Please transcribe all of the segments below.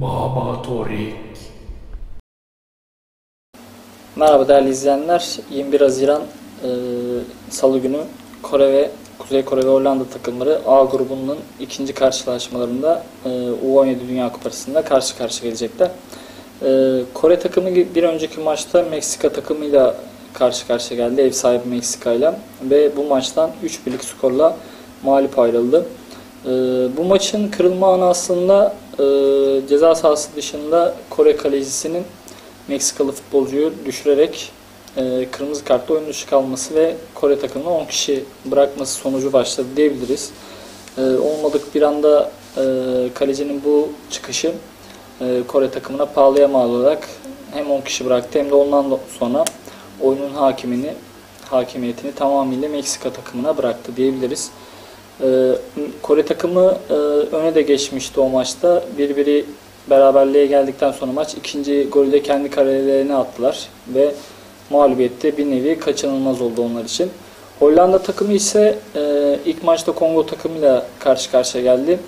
Baba Torik. Merhaba değerli izleyenler. 21 Haziran e, Salı günü Kore ve Kuzey Kore ve Hollanda takımları A grubunun ikinci karşılaşmalarında e, U17 Dünya Kupası'nda karşı karşıya gelecekler. E, Kore takımı bir önceki maçta Meksika takımıyla karşı karşıya geldi. Ev sahibi Meksika ile ve bu maçtan 3 birlik skorla mağlup ayrıldı. E, bu maçın kırılma anı aslında e, ceza sahası dışında Kore kalecisinin Meksikalı futbolcuyu düşürerek e, kırmızı kartla oyun dışı kalması ve Kore takımına 10 kişi bırakması sonucu başladı diyebiliriz. E, olmadık bir anda e, kalecinin bu çıkışı e, Kore takımına pahalıya mal olarak hem 10 kişi bıraktı hem de ondan sonra oyunun hakimini hakimiyetini tamamıyla Meksika takımına bıraktı diyebiliriz. E, Kore takımı e, öne de geçmişti o maçta. Birbiri beraberliğe geldikten sonra maç ikinci golü de kendi kalelerine attılar ve mağlubiyette bir nevi kaçınılmaz oldu onlar için. Hollanda takımı ise e, ilk maçta Kongo takımıyla karşı karşıya geldi.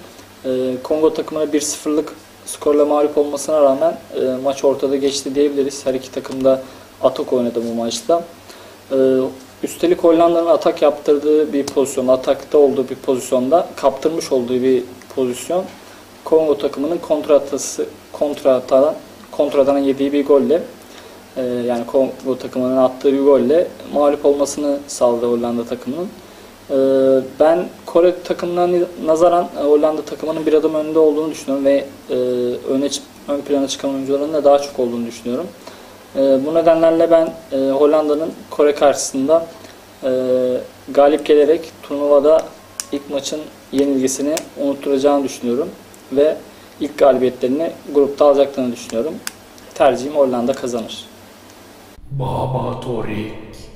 E, Kongo takımına 1-0'lık skorla mağlup olmasına rağmen maç ortada geçti diyebiliriz. Her iki takım da atak oynadı bu maçta. Üstelik Hollanda'nın atak yaptırdığı bir pozisyon, atakta olduğu bir pozisyonda kaptırmış olduğu bir pozisyon. Kongo takımının kontratası kontratadan kontradan yediği bir golle e, yani Kongo takımının attığı bir golle mağlup olmasını sağladı Hollanda takımının. E, ben Kore takımına nazaran e, Hollanda takımının bir adım önünde olduğunu düşünüyorum ve e, öne ön plana çıkan oyuncuların da daha çok olduğunu düşünüyorum. E, bu nedenlerle ben e, Hollanda'nın Kore karşısında e, galip gelerek turnuvada ilk maçın yenilgisini unutturacağını düşünüyorum ve ilk galibiyetlerini grupta alacaklarını düşünüyorum. Tercihim Hollanda kazanır. Baba Torik.